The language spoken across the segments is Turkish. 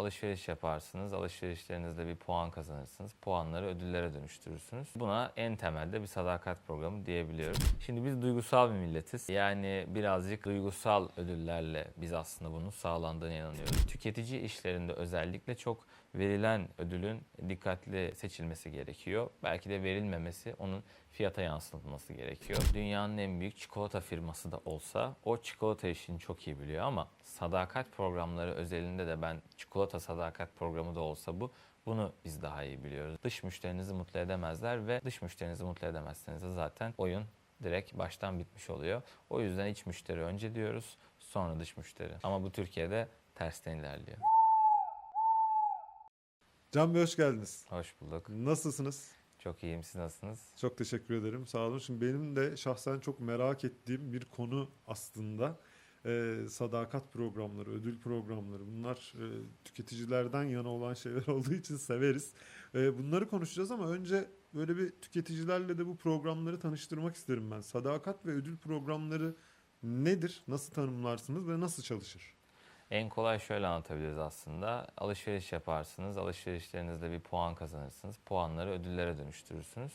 alışveriş yaparsınız. Alışverişlerinizde bir puan kazanırsınız. Puanları ödüllere dönüştürürsünüz. Buna en temelde bir sadakat programı diyebiliyoruz. Şimdi biz duygusal bir milletiz. Yani birazcık duygusal ödüllerle biz aslında bunun sağlandığına inanıyoruz. Tüketici işlerinde özellikle çok verilen ödülün dikkatli seçilmesi gerekiyor. Belki de verilmemesi onun fiyata yansıtılması gerekiyor. Dünyanın en büyük çikolata firması da olsa o çikolata işini çok iyi biliyor ama sadakat programları özelinde de ben çikolata sadakat programı da olsa bu bunu biz daha iyi biliyoruz. Dış müşterinizi mutlu edemezler ve dış müşterinizi mutlu edemezseniz de zaten oyun direkt baştan bitmiş oluyor. O yüzden iç müşteri önce diyoruz sonra dış müşteri. Ama bu Türkiye'de tersten ilerliyor. Can Bey hoş geldiniz. Hoş bulduk. Nasılsınız? Çok iyiyim. Siz nasılsınız? Çok teşekkür ederim. Sağ olun. Şimdi benim de şahsen çok merak ettiğim bir konu aslında. Ee, sadakat programları, ödül programları. Bunlar e, tüketicilerden yana olan şeyler olduğu için severiz. Ee, bunları konuşacağız ama önce böyle bir tüketicilerle de bu programları tanıştırmak isterim ben. Sadakat ve ödül programları nedir? Nasıl tanımlarsınız ve nasıl çalışır? En kolay şöyle anlatabiliriz aslında. Alışveriş yaparsınız. Alışverişlerinizde bir puan kazanırsınız. Puanları ödüllere dönüştürürsünüz.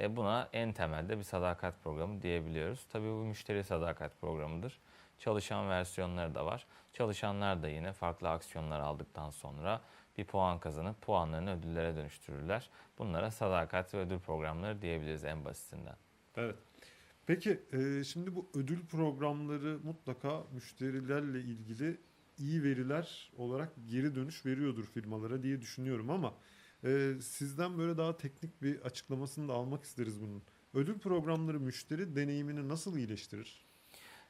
E, buna en temelde bir sadakat programı diyebiliyoruz. Tabii bu müşteri sadakat programıdır. Çalışan versiyonları da var. Çalışanlar da yine farklı aksiyonlar aldıktan sonra bir puan kazanıp puanlarını ödüllere dönüştürürler. Bunlara sadakat ve ödül programları diyebiliriz en basitinden. Evet. Peki e, şimdi bu ödül programları mutlaka müşterilerle ilgili iyi veriler olarak geri dönüş veriyordur firmalara diye düşünüyorum ama e, sizden böyle daha teknik bir açıklamasını da almak isteriz bunun. Ödül programları müşteri deneyimini nasıl iyileştirir?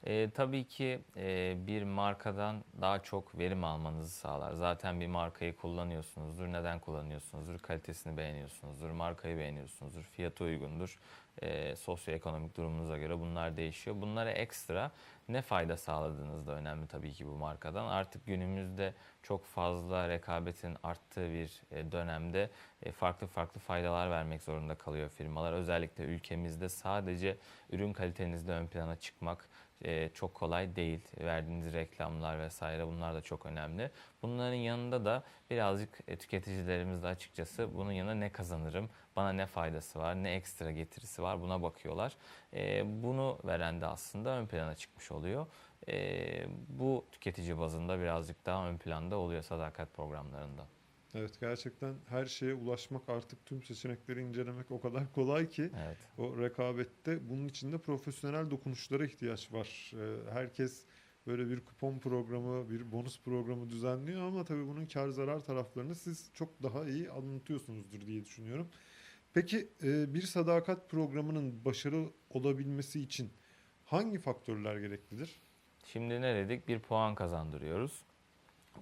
E, tabii ki e, bir markadan daha çok verim almanızı sağlar. Zaten bir markayı kullanıyorsunuzdur. Neden kullanıyorsunuzdur? Kalitesini beğeniyorsunuzdur, markayı beğeniyorsunuzdur, fiyatı uygundur. E, sosyoekonomik durumunuza göre bunlar değişiyor. Bunlara ekstra ne fayda sağladığınız da önemli tabii ki bu markadan. Artık günümüzde çok fazla rekabetin arttığı bir e, dönemde e, farklı farklı faydalar vermek zorunda kalıyor firmalar. Özellikle ülkemizde sadece ürün kalitenizde ön plana çıkmak e, çok kolay değil. Verdiğiniz reklamlar vesaire bunlar da çok önemli. Bunların yanında da birazcık e, tüketicilerimiz de açıkçası bunun yanında ne kazanırım, bana ne faydası var, ne ekstra getirisi var buna bakıyorlar. E, bunu veren de aslında ön plana çıkmış oluyor. E, bu tüketici bazında birazcık daha ön planda oluyor sadakat programlarında. Evet gerçekten her şeye ulaşmak artık tüm seçenekleri incelemek o kadar kolay ki Evet. o rekabette bunun için de profesyonel dokunuşlara ihtiyaç var. Ee, Herkes böyle bir kupon programı, bir bonus programı düzenliyor ama tabii bunun kar zarar taraflarını siz çok daha iyi anlatıyorsunuzdur diye düşünüyorum. Peki e, bir sadakat programının başarılı olabilmesi için hangi faktörler gereklidir? Şimdi ne dedik? Bir puan kazandırıyoruz.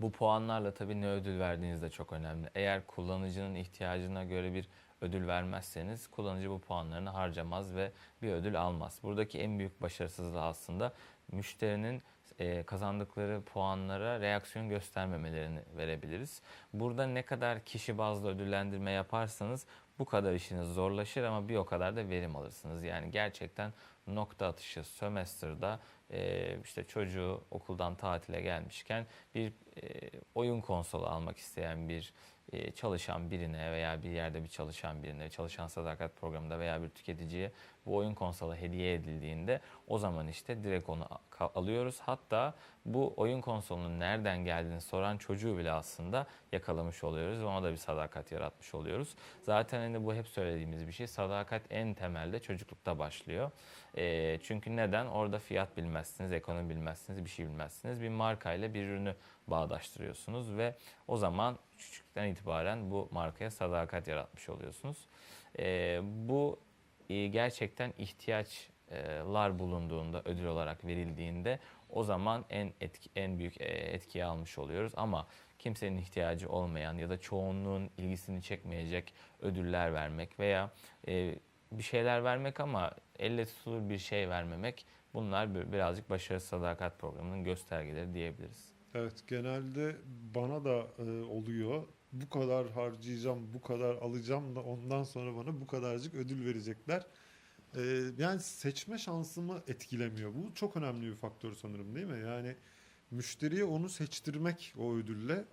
Bu puanlarla tabii ne ödül verdiğiniz de çok önemli. Eğer kullanıcının ihtiyacına göre bir ödül vermezseniz kullanıcı bu puanlarını harcamaz ve bir ödül almaz. Buradaki en büyük başarısızlığı aslında müşterinin e, kazandıkları puanlara reaksiyon göstermemelerini verebiliriz. Burada ne kadar kişi bazlı ödüllendirme yaparsanız bu kadar işiniz zorlaşır ama bir o kadar da verim alırsınız. Yani gerçekten nokta atışı sömestrda e, işte çocuğu okuldan tatile gelmişken bir e, oyun konsolu almak isteyen bir çalışan birine veya bir yerde bir çalışan birine, çalışan sadakat programında veya bir tüketiciye bu oyun konsolu hediye edildiğinde o zaman işte direkt onu alıyoruz. Hatta bu oyun konsolunun nereden geldiğini soran çocuğu bile aslında yakalamış oluyoruz ve ona da bir sadakat yaratmış oluyoruz. Zaten hani bu hep söylediğimiz bir şey. Sadakat en temelde çocuklukta başlıyor. E, çünkü neden? Orada fiyat bilmezsiniz, ekonomi bilmezsiniz, bir şey bilmezsiniz. Bir markayla bir ürünü bağdaştırıyorsunuz ve o zaman küçükten itibaren bu markaya sadakat yaratmış oluyorsunuz. E, bu e, gerçekten ihtiyaçlar bulunduğunda ödül olarak verildiğinde o zaman en etki, en büyük e, etkiyi almış oluyoruz ama kimsenin ihtiyacı olmayan ya da çoğunluğun ilgisini çekmeyecek ödüller vermek veya e, bir şeyler vermek ama elle tutulur bir şey vermemek bunlar bir- birazcık başarısız sadakat programının göstergeleri diyebiliriz. Evet genelde bana da e, oluyor. Bu kadar harcayacağım, bu kadar alacağım da ondan sonra bana bu kadarcık ödül verecekler. E, yani seçme şansımı etkilemiyor. Bu çok önemli bir faktör sanırım değil mi? Yani müşteriye onu seçtirmek o ödülle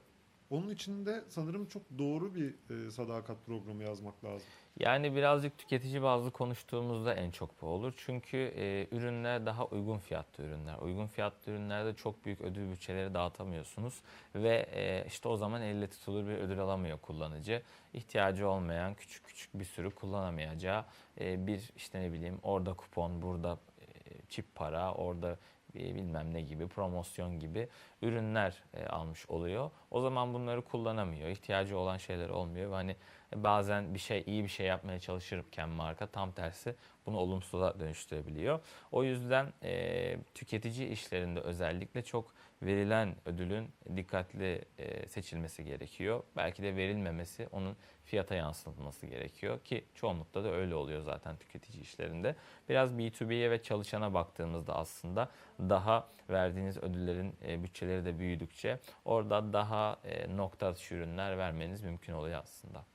Onun için de sanırım çok doğru bir e, sadakat programı yazmak lazım. Yani birazcık tüketici bazlı konuştuğumuzda en çok bu olur. Çünkü e, ürünler daha uygun fiyatlı ürünler. Uygun fiyatlı ürünlerde çok büyük ödül bütçeleri dağıtamıyorsunuz. Ve e, işte o zaman elle tutulur bir ödül alamıyor kullanıcı. İhtiyacı olmayan küçük küçük bir sürü kullanamayacağı e, bir işte ne bileyim orada kupon, burada e, çip para, orada bilmem ne gibi promosyon gibi ürünler e, almış oluyor. O zaman bunları kullanamıyor. İhtiyacı olan şeyler olmuyor hani bazen bir şey iyi bir şey yapmaya çalışırken marka tam tersi bunu olumsuza dönüştürebiliyor. O yüzden e, tüketici işlerinde özellikle çok verilen ödülün dikkatli e, seçilmesi gerekiyor. Belki de verilmemesi onun fiyata yansıtılması gerekiyor ki çoğunlukla da öyle oluyor zaten tüketici işlerinde. Biraz B2B'ye ve çalışana baktığımızda aslında daha verdiğiniz ödüllerin e, bütçeleri de büyüdükçe orada daha e, nokta atışı ürünler vermeniz mümkün oluyor aslında.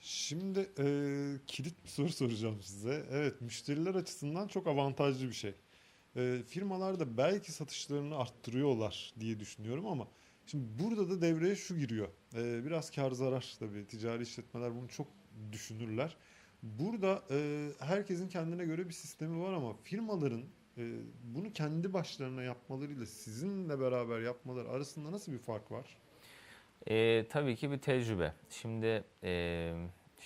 Şimdi e, kilit bir soru soracağım size. Evet, müşteriler açısından çok avantajlı bir şey. E, firmalar da belki satışlarını arttırıyorlar diye düşünüyorum ama şimdi burada da devreye şu giriyor. E, biraz kar zarar tabii. Ticari işletmeler bunu çok düşünürler. Burada e, herkesin kendine göre bir sistemi var ama firmaların e, bunu kendi başlarına yapmalarıyla sizinle beraber yapmaları arasında nasıl bir fark var? E, tabii ki bir tecrübe. Şimdi e,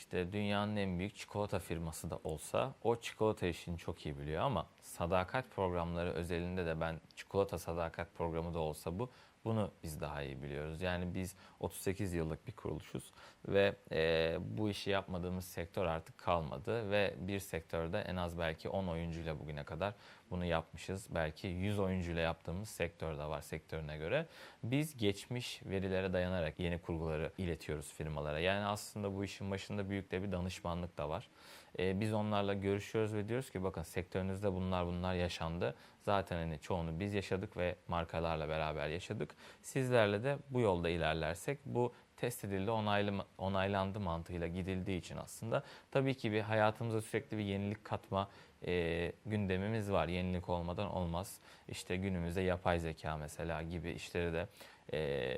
işte dünyanın en büyük çikolata firması da olsa o çikolata işini çok iyi biliyor ama sadakat programları özelinde de ben çikolata sadakat programı da olsa bu bunu biz daha iyi biliyoruz. Yani biz 38 yıllık bir kuruluşuz ve e, bu işi yapmadığımız sektör artık kalmadı ve bir sektörde en az belki 10 oyuncuyla bugüne kadar bunu yapmışız. Belki 100 oyuncuyla yaptığımız sektör de var sektörüne göre. Biz geçmiş verilere dayanarak yeni kurguları iletiyoruz firmalara. Yani aslında bu işin başında büyük de bir danışmanlık da var. Ee, biz onlarla görüşüyoruz ve diyoruz ki bakın sektörünüzde bunlar bunlar yaşandı. Zaten hani çoğunu biz yaşadık ve markalarla beraber yaşadık. Sizlerle de bu yolda ilerlersek bu test edildi, onaylı, onaylandı mantığıyla gidildiği için aslında tabii ki bir hayatımıza sürekli bir yenilik katma e, gündemimiz var. Yenilik olmadan olmaz. İşte günümüzde yapay zeka mesela gibi işleri de e,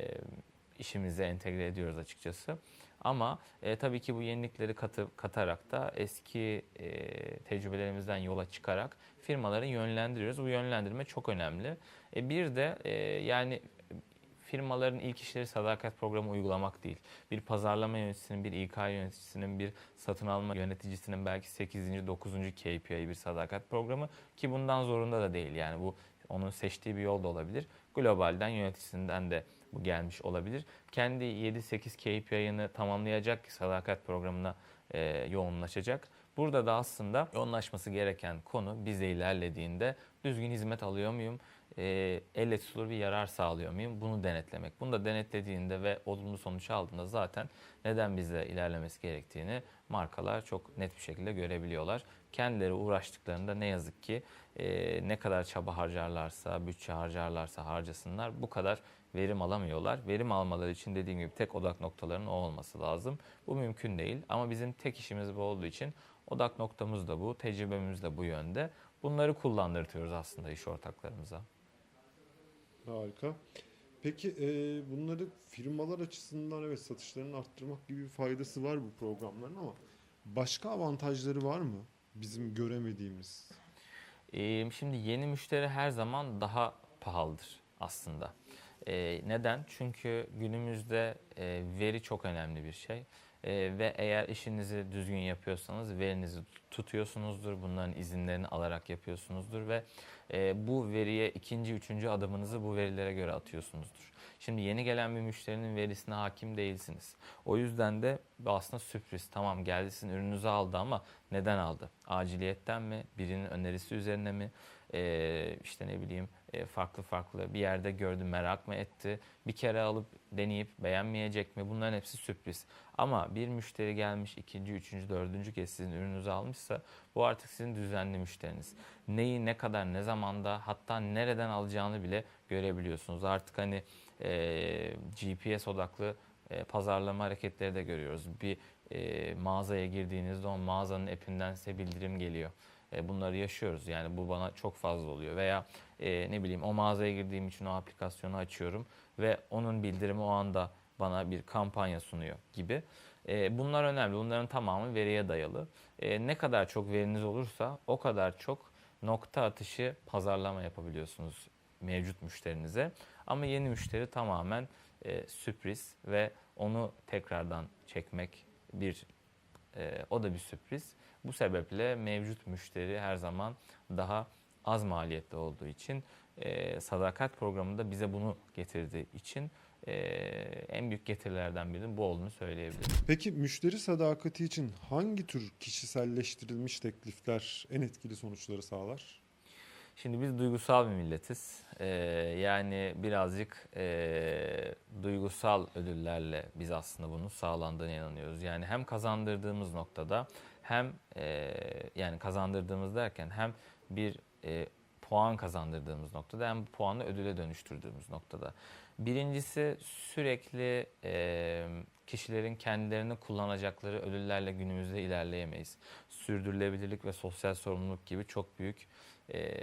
işimize entegre ediyoruz açıkçası. Ama e, tabii ki bu yenilikleri katı, katarak da eski e, tecrübelerimizden yola çıkarak firmaları yönlendiriyoruz. Bu yönlendirme çok önemli. E, bir de e, yani firmaların ilk işleri sadakat programı uygulamak değil. Bir pazarlama yöneticisinin, bir İK yöneticisinin, bir satın alma yöneticisinin belki 8. 9. KPI bir sadakat programı ki bundan zorunda da değil. Yani bu onun seçtiği bir yol da olabilir. Globalden yöneticisinden de gelmiş olabilir. Kendi 7-8 KPI'ını tamamlayacak sadakat programına e, yoğunlaşacak. Burada da aslında yoğunlaşması gereken konu bize ilerlediğinde düzgün hizmet alıyor muyum? E, elle tutulur bir yarar sağlıyor muyum? Bunu denetlemek. Bunu da denetlediğinde ve olumlu sonuç aldığında zaten neden bize ilerlemesi gerektiğini markalar çok net bir şekilde görebiliyorlar. Kendileri uğraştıklarında ne yazık ki e, ne kadar çaba harcarlarsa, bütçe harcarlarsa harcasınlar bu kadar verim alamıyorlar. Verim almaları için dediğim gibi tek odak noktalarının o olması lazım. Bu mümkün değil ama bizim tek işimiz bu olduğu için odak noktamız da bu, tecrübemiz de bu yönde. Bunları kullandırtıyoruz aslında iş ortaklarımıza. Harika. Peki e, bunları firmalar açısından evet satışlarını arttırmak gibi bir faydası var bu programların ama başka avantajları var mı bizim göremediğimiz? Ee, şimdi yeni müşteri her zaman daha pahalıdır aslında. Ee, neden? Çünkü günümüzde e, veri çok önemli bir şey. E, ve eğer işinizi düzgün yapıyorsanız verinizi tutuyorsunuzdur. Bunların izinlerini alarak yapıyorsunuzdur ve e, bu veriye ikinci, üçüncü adımınızı bu verilere göre atıyorsunuzdur. Şimdi yeni gelen bir müşterinin verisine hakim değilsiniz. O yüzden de aslında sürpriz. Tamam geldi sizin ürününüzü aldı ama neden aldı? Aciliyetten mi? Birinin önerisi üzerine mi? Ee, işte ne bileyim e, farklı farklı bir yerde gördü merak mı etti? Bir kere alıp deneyip beğenmeyecek mi? Bunların hepsi sürpriz. Ama bir müşteri gelmiş ikinci, üçüncü, dördüncü kez sizin ürününüzü almışsa bu artık sizin düzenli müşteriniz. Neyi ne kadar ne zamanda hatta nereden alacağını bile görebiliyorsunuz. Artık hani e, GPS odaklı e, pazarlama hareketleri de görüyoruz. Bir e, mağazaya girdiğinizde o mağazanın app'inden size bildirim geliyor. E, bunları yaşıyoruz. Yani bu bana çok fazla oluyor. Veya e, ne bileyim o mağazaya girdiğim için o aplikasyonu açıyorum ve onun bildirimi o anda bana bir kampanya sunuyor gibi. E, bunlar önemli. Bunların tamamı veriye dayalı. E, ne kadar çok veriniz olursa o kadar çok nokta atışı pazarlama yapabiliyorsunuz mevcut müşterinize. Ama yeni müşteri tamamen e, sürpriz ve onu tekrardan çekmek bir e, o da bir sürpriz. Bu sebeple mevcut müşteri her zaman daha az maliyetli olduğu için e, sadakat programında bize bunu getirdiği için e, en büyük getirilerden birinin bu olduğunu söyleyebilirim. Peki müşteri sadakati için hangi tür kişiselleştirilmiş teklifler en etkili sonuçları sağlar? Şimdi biz duygusal bir milletiz. Ee, yani birazcık e, duygusal ödüllerle biz aslında bunun sağlandığına inanıyoruz. Yani hem kazandırdığımız noktada hem e, yani kazandırdığımız derken hem bir e, puan kazandırdığımız noktada hem puanı ödüle dönüştürdüğümüz noktada. Birincisi sürekli e, kişilerin kendilerini kullanacakları ödüllerle günümüzde ilerleyemeyiz. Sürdürülebilirlik ve sosyal sorumluluk gibi çok büyük e,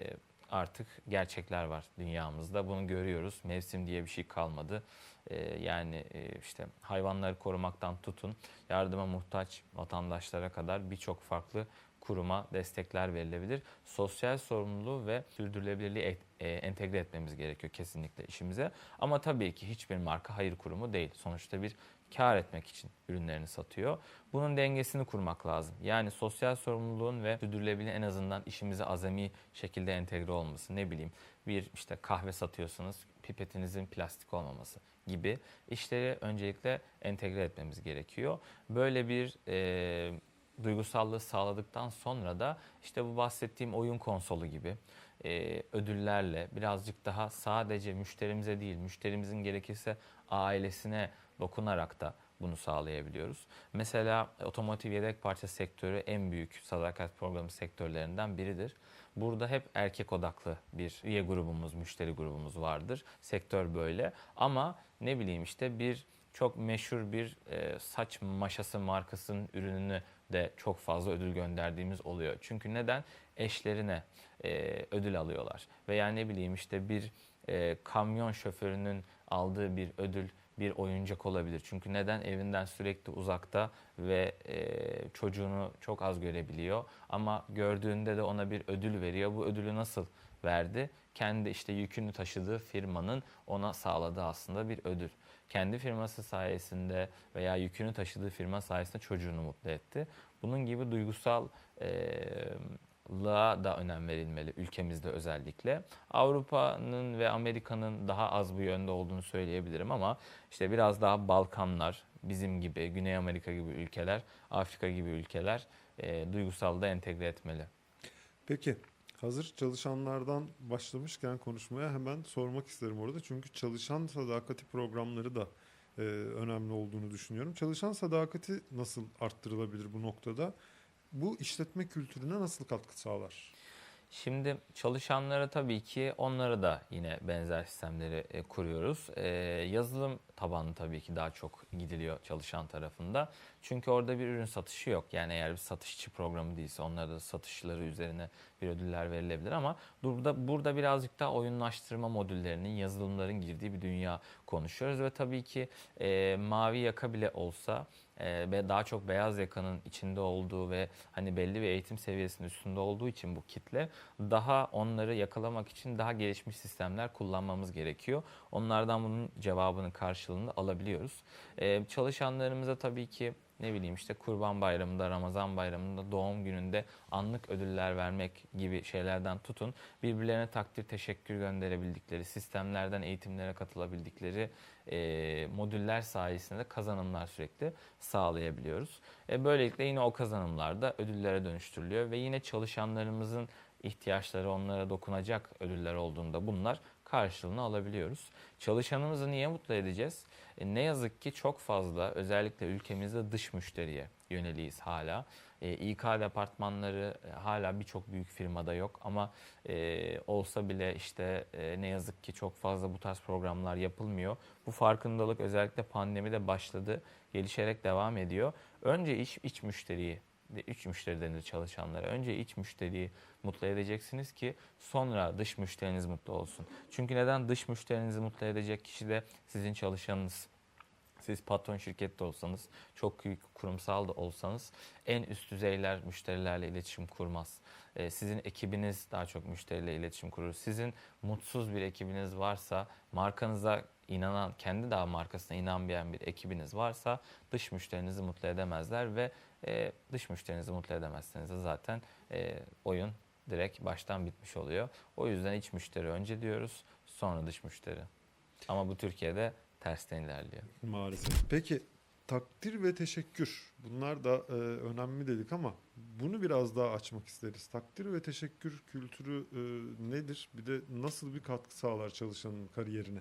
artık gerçekler var dünyamızda. Bunu görüyoruz. Mevsim diye bir şey kalmadı. E, yani e, işte hayvanları korumaktan tutun yardıma muhtaç vatandaşlara kadar birçok farklı kuruma destekler verilebilir. Sosyal sorumluluğu ve sürdürülebilirliği et- e, entegre etmemiz gerekiyor kesinlikle işimize. Ama tabii ki hiçbir marka hayır kurumu değil. Sonuçta bir kar etmek için ürünlerini satıyor. Bunun dengesini kurmak lazım. Yani sosyal sorumluluğun ve sürdürülebilirliğin en azından işimize azami şekilde entegre olması. Ne bileyim bir işte kahve satıyorsunuz pipetinizin plastik olmaması gibi işleri öncelikle entegre etmemiz gerekiyor. Böyle bir e, duygusallığı sağladıktan sonra da işte bu bahsettiğim oyun konsolu gibi e, ödüllerle birazcık daha sadece müşterimize değil müşterimizin gerekirse ailesine dokunarak da bunu sağlayabiliyoruz. Mesela otomotiv yedek parça sektörü en büyük sadakat programı sektörlerinden biridir. Burada hep erkek odaklı bir üye grubumuz, müşteri grubumuz vardır. Sektör böyle ama ne bileyim işte bir çok meşhur bir e, saç maşası markasının ürününü de çok fazla ödül gönderdiğimiz oluyor. Çünkü neden? Eşlerine e, ödül alıyorlar. Veya ne bileyim işte bir e, kamyon şoförünün aldığı bir ödül bir oyuncak olabilir. Çünkü neden? Evinden sürekli uzakta ve e, çocuğunu çok az görebiliyor. Ama gördüğünde de ona bir ödül veriyor. Bu ödülü nasıl verdi? Kendi işte yükünü taşıdığı firmanın ona sağladığı aslında bir ödül. Kendi firması sayesinde veya yükünü taşıdığı firma sayesinde çocuğunu mutlu etti. Bunun gibi duygusal e, lığa da önem verilmeli ülkemizde özellikle. Avrupa'nın ve Amerika'nın daha az bu yönde olduğunu söyleyebilirim ama işte biraz daha Balkanlar, bizim gibi, Güney Amerika gibi ülkeler, Afrika gibi ülkeler e, duygusal da entegre etmeli. Peki hazır çalışanlardan başlamışken konuşmaya hemen sormak isterim orada. Çünkü çalışan sadakati programları da e, önemli olduğunu düşünüyorum. Çalışan sadakati nasıl arttırılabilir bu noktada? Bu işletme kültürüne nasıl katkı sağlar? Şimdi çalışanlara tabii ki onlara da yine benzer sistemleri e, kuruyoruz. E, yazılım tabanlı tabii ki daha çok gidiliyor çalışan tarafında. Çünkü orada bir ürün satışı yok. Yani eğer bir satışçı programı değilse onlara da satışları üzerine bir ödüller verilebilir ama burada burada birazcık daha oyunlaştırma modüllerinin, yazılımların girdiği bir dünya konuşuyoruz ve tabii ki e, mavi yaka bile olsa ve daha çok beyaz yakanın içinde olduğu ve hani belli bir eğitim seviyesinin üstünde olduğu için bu kitle daha onları yakalamak için daha gelişmiş sistemler kullanmamız gerekiyor. Onlardan bunun cevabını karşılığında alabiliyoruz. E, çalışanlarımıza tabii ki ne bileyim işte Kurban Bayramı'nda, Ramazan Bayramı'nda, doğum gününde anlık ödüller vermek gibi şeylerden tutun. Birbirlerine takdir, teşekkür gönderebildikleri, sistemlerden eğitimlere katılabildikleri e, modüller sayesinde kazanımlar sürekli sağlayabiliyoruz. E, böylelikle yine o kazanımlar da ödüllere dönüştürülüyor ve yine çalışanlarımızın ihtiyaçları onlara dokunacak ödüller olduğunda bunlar karşılığını alabiliyoruz. Çalışanımızı niye mutlu edeceğiz? E, ne yazık ki çok fazla özellikle ülkemizde dış müşteriye yöneliyiz hala. E, İK departmanları e, hala birçok büyük firmada yok ama e, olsa bile işte e, ne yazık ki çok fazla bu tarz programlar yapılmıyor. Bu farkındalık özellikle pandemide başladı, gelişerek devam ediyor. Önce iç, iç müşteriyi iç müşteri denir çalışanlara. Önce iç müşteriyi mutlu edeceksiniz ki sonra dış müşteriniz mutlu olsun. Çünkü neden dış müşterinizi mutlu edecek kişi de sizin çalışanınız. Siz patron şirkette olsanız, çok büyük kurumsal da olsanız en üst düzeyler müşterilerle iletişim kurmaz. Ee, sizin ekibiniz daha çok müşteriyle iletişim kurur. Sizin mutsuz bir ekibiniz varsa, markanıza inanan, kendi daha markasına inanmayan bir ekibiniz varsa dış müşterinizi mutlu edemezler ve e, dış müşterinizi mutlu edemezseniz de zaten e, oyun direkt baştan bitmiş oluyor. O yüzden iç müşteri önce diyoruz, sonra dış müşteri. Ama bu Türkiye'de tersten ilerliyor. Maalesef. Peki takdir ve teşekkür bunlar da e, önemli dedik ama bunu biraz daha açmak isteriz. Takdir ve teşekkür kültürü e, nedir? Bir de nasıl bir katkı sağlar çalışanın kariyerine?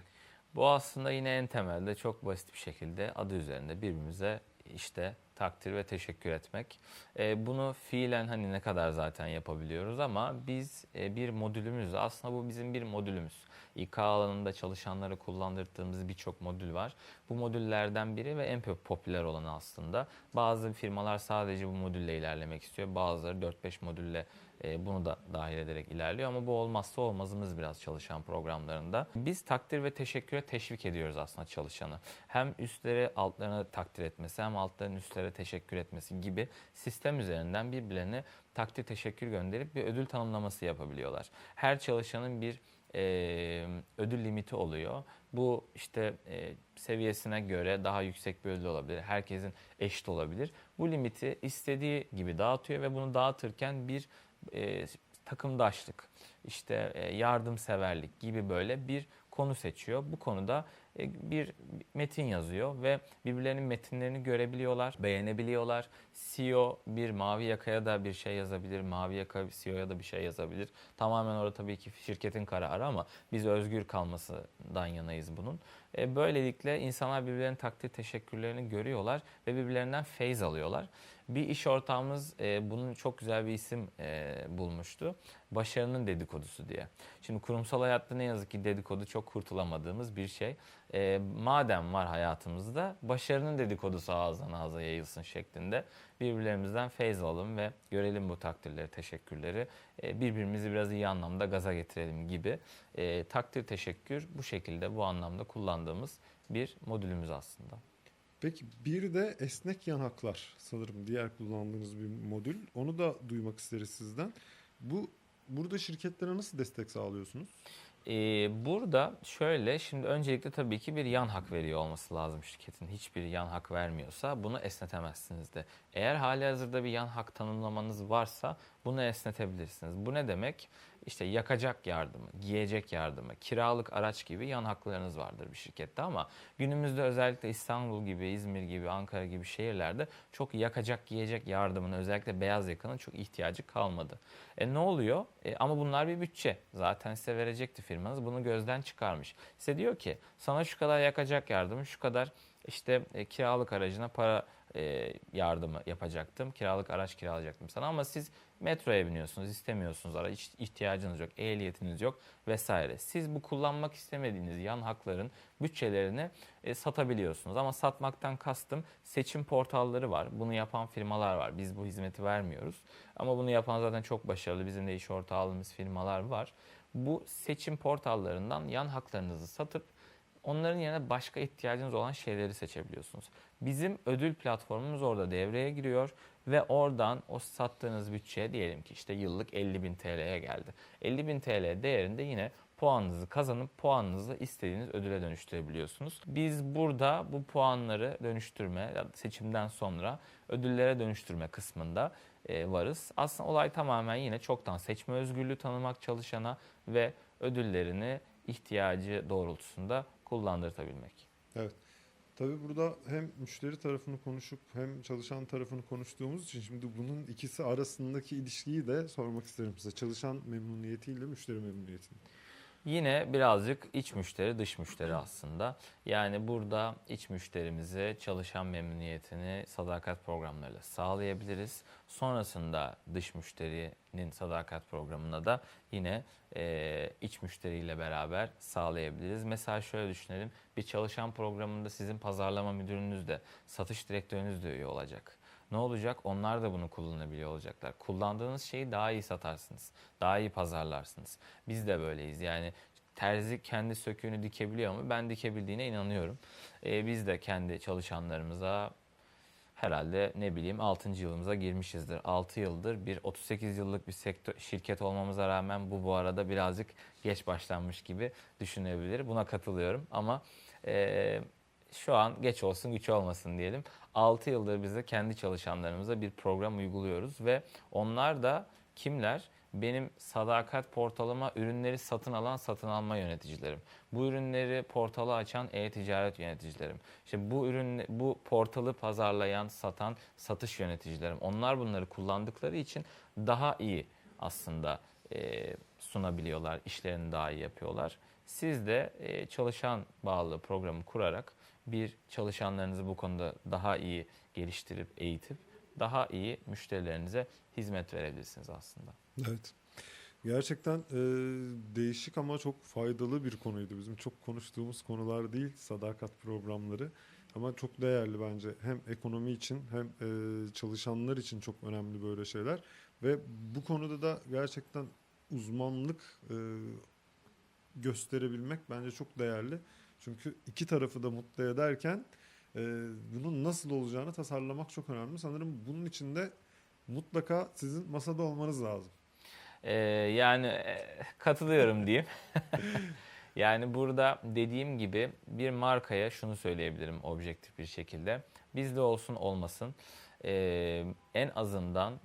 Bu aslında yine en temelde çok basit bir şekilde adı üzerinde birbirimize işte takdir ve teşekkür etmek. E, bunu fiilen hani ne kadar zaten yapabiliyoruz ama biz e, bir modülümüz aslında bu bizim bir modülümüz. İK alanında çalışanlara kullandırdığımız birçok modül var. Bu modüllerden biri ve en popüler olanı aslında. Bazı firmalar sadece bu modülle ilerlemek istiyor. Bazıları 4-5 modülle e, bunu da dahil ederek ilerliyor ama bu olmazsa olmazımız biraz çalışan programlarında. Biz takdir ve teşekküre teşvik ediyoruz aslında çalışanı. Hem üstlere altlarına takdir etmesi hem altların üstlere teşekkür etmesi gibi sistem üzerinden birbirlerine takdir teşekkür gönderip bir ödül tanımlaması yapabiliyorlar. Her çalışanın bir e, ödül limiti oluyor. Bu işte e, seviyesine göre daha yüksek bir ödül olabilir. Herkesin eşit olabilir. Bu limiti istediği gibi dağıtıyor ve bunu dağıtırken bir e, takımdaşlık, işte e, yardımseverlik gibi böyle bir konu seçiyor. Bu konuda bir metin yazıyor ve birbirlerinin metinlerini görebiliyorlar, beğenebiliyorlar. CEO bir mavi yakaya da bir şey yazabilir, mavi yaka CEO'ya da bir şey yazabilir. Tamamen orada tabii ki şirketin kararı ama biz özgür kalmasından yanayız bunun. E, Böylelikle insanlar birbirlerinin takdir teşekkürlerini görüyorlar ve birbirlerinden feyz alıyorlar. Bir iş ortağımız e, bunun çok güzel bir isim e, bulmuştu. Başarının dedikodusu diye. Şimdi kurumsal hayatta ne yazık ki dedikodu çok kurtulamadığımız bir şey. E, madem var hayatımızda başarının dedikodusu ağızdan ağza yayılsın şeklinde birbirlerimizden feyz alalım ve görelim bu takdirleri, teşekkürleri. E, birbirimizi biraz iyi anlamda gaza getirelim gibi. E, takdir, teşekkür bu şekilde bu anlamda kullandığımız bir modülümüz aslında. Peki bir de esnek yanaklar sanırım diğer kullandığınız bir modül. Onu da duymak isteriz sizden. Bu burada şirketlere nasıl destek sağlıyorsunuz? Ee, burada şöyle şimdi öncelikle tabii ki bir yan hak veriyor olması lazım şirketin. Hiçbir yan hak vermiyorsa bunu esnetemezsiniz de. Eğer hali hazırda bir yan hak tanımlamanız varsa bunu esnetebilirsiniz. Bu ne demek? İşte yakacak yardımı, giyecek yardımı, kiralık araç gibi yan haklarınız vardır bir şirkette ama günümüzde özellikle İstanbul gibi, İzmir gibi, Ankara gibi şehirlerde çok yakacak, giyecek yardımına özellikle beyaz yakanın çok ihtiyacı kalmadı. E ne oluyor? E, ama bunlar bir bütçe. Zaten size verecekti firmanız. Bunu gözden çıkarmış. Size diyor ki sana şu kadar yakacak yardımı, şu kadar işte e, kiralık aracına para e, yardımı yapacaktım. Kiralık araç kiralayacaktım sana ama siz metroya biniyorsunuz, istemiyorsunuz araç, ihtiyacınız yok, ehliyetiniz yok vesaire. Siz bu kullanmak istemediğiniz yan hakların bütçelerini e, satabiliyorsunuz. Ama satmaktan kastım seçim portalları var. Bunu yapan firmalar var. Biz bu hizmeti vermiyoruz. Ama bunu yapan zaten çok başarılı. Bizim de iş ortağı aldığımız firmalar var. Bu seçim portallarından yan haklarınızı satıp onların yerine başka ihtiyacınız olan şeyleri seçebiliyorsunuz. Bizim ödül platformumuz orada devreye giriyor ve oradan o sattığınız bütçe diyelim ki işte yıllık 50 bin TL'ye geldi. 50 bin TL değerinde yine puanınızı kazanıp puanınızı istediğiniz ödüle dönüştürebiliyorsunuz. Biz burada bu puanları dönüştürme seçimden sonra ödüllere dönüştürme kısmında e, varız. Aslında olay tamamen yine çoktan seçme özgürlüğü tanımak çalışana ve ödüllerini ihtiyacı doğrultusunda kullandırtabilmek. Evet. Tabii burada hem müşteri tarafını konuşup hem çalışan tarafını konuştuğumuz için şimdi bunun ikisi arasındaki ilişkiyi de sormak isterim size. Çalışan memnuniyetiyle müşteri memnuniyetini. Yine birazcık iç müşteri dış müşteri aslında. Yani burada iç müşterimize çalışan memnuniyetini sadakat programlarıyla sağlayabiliriz. Sonrasında dış müşterinin sadakat programına da yine e, iç müşteriyle beraber sağlayabiliriz. Mesela şöyle düşünelim. Bir çalışan programında sizin pazarlama müdürünüz de satış direktörünüz de üye olacak. Ne olacak? Onlar da bunu kullanabiliyor olacaklar. Kullandığınız şeyi daha iyi satarsınız. Daha iyi pazarlarsınız. Biz de böyleyiz. Yani terzi kendi söküğünü dikebiliyor mu? Ben dikebildiğine inanıyorum. E, biz de kendi çalışanlarımıza herhalde ne bileyim 6. yılımıza girmişizdir. 6 yıldır bir 38 yıllık bir sektör şirket olmamıza rağmen bu bu arada birazcık geç başlanmış gibi düşünebilir. Buna katılıyorum ama e, şu an geç olsun güç olmasın diyelim. 6 yıldır biz de kendi çalışanlarımıza bir program uyguluyoruz ve onlar da kimler? Benim sadakat portalıma ürünleri satın alan satın alma yöneticilerim. Bu ürünleri portalı açan e-ticaret yöneticilerim. İşte bu ürün bu portalı pazarlayan, satan satış yöneticilerim. Onlar bunları kullandıkları için daha iyi aslında e, sunabiliyorlar, işlerini daha iyi yapıyorlar. Siz de e, çalışan bağlı programı kurarak bir çalışanlarınızı bu konuda daha iyi geliştirip eğitip daha iyi müşterilerinize hizmet verebilirsiniz aslında. Evet. Gerçekten e, değişik ama çok faydalı bir konuydu. Bizim çok konuştuğumuz konular değil sadakat programları. Ama çok değerli bence hem ekonomi için hem e, çalışanlar için çok önemli böyle şeyler. Ve bu konuda da gerçekten uzmanlık e, gösterebilmek bence çok değerli. Çünkü iki tarafı da mutlu ederken e, bunun nasıl olacağını tasarlamak çok önemli. Sanırım bunun için de mutlaka sizin masada olmanız lazım. Ee, yani e, katılıyorum diyeyim. yani burada dediğim gibi bir markaya şunu söyleyebilirim objektif bir şekilde. Bizde olsun olmasın ee, en azından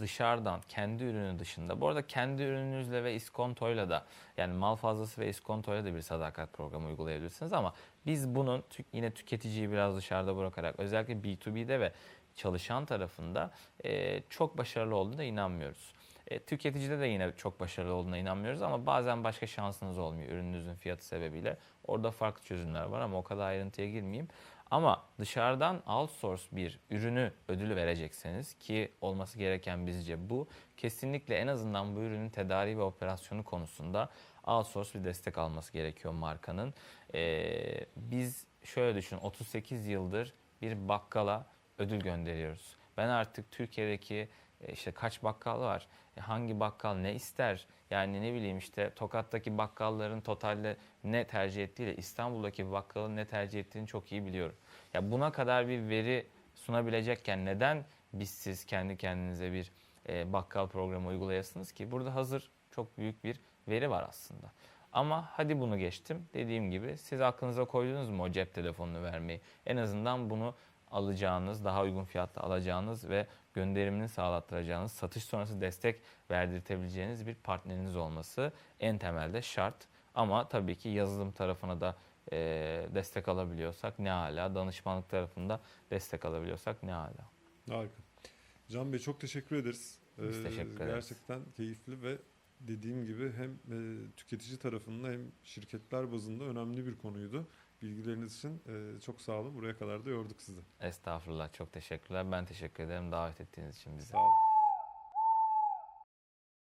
dışarıdan kendi ürünü dışında bu arada kendi ürününüzle ve iskontoyla da yani mal fazlası ve iskontoyla da bir sadakat programı uygulayabilirsiniz ama biz bunun yine tüketiciyi biraz dışarıda bırakarak özellikle B2B'de ve çalışan tarafında e, çok başarılı olduğuna inanmıyoruz. E, tüketicide de yine çok başarılı olduğuna inanmıyoruz ama bazen başka şansınız olmuyor ürününüzün fiyatı sebebiyle. Orada farklı çözümler var ama o kadar ayrıntıya girmeyeyim. Ama dışarıdan outsource bir ürünü ödülü verecekseniz ki olması gereken bizce bu. Kesinlikle en azından bu ürünün tedariği ve operasyonu konusunda outsource bir destek alması gerekiyor markanın. Ee, biz şöyle düşün 38 yıldır bir bakkala ödül gönderiyoruz. Ben artık Türkiye'deki e, işte kaç bakkal var? E, Hangi bakkal ne ister? Yani ne bileyim işte Tokat'taki bakkalların totalde ne tercih ettiğiyle İstanbul'daki bakkalın ne tercih ettiğini çok iyi biliyorum. Ya buna kadar bir veri sunabilecekken neden biz siz kendi kendinize bir e, bakkal programı uygulayasınız ki? Burada hazır çok büyük bir veri var aslında. Ama hadi bunu geçtim. Dediğim gibi siz aklınıza koydunuz mu o cep telefonunu vermeyi? En azından bunu alacağınız, daha uygun fiyatta alacağınız ve gönderimini sağlattıracağınız, satış sonrası destek verdirtebileceğiniz bir partneriniz olması en temelde şart. Ama tabii ki yazılım tarafına da e, destek alabiliyorsak ne hala, danışmanlık tarafında destek alabiliyorsak ne hala. Harika. Can Bey çok teşekkür ederiz. Biz teşekkür ederiz. Gerçekten keyifli ve dediğim gibi hem tüketici tarafında hem şirketler bazında önemli bir konuydu. Bilgileriniz için e, çok sağ olun. Buraya kadar da yorduk sizi. Estağfurullah çok teşekkürler. Ben teşekkür ederim davet ettiğiniz için bizi. Sağ olun.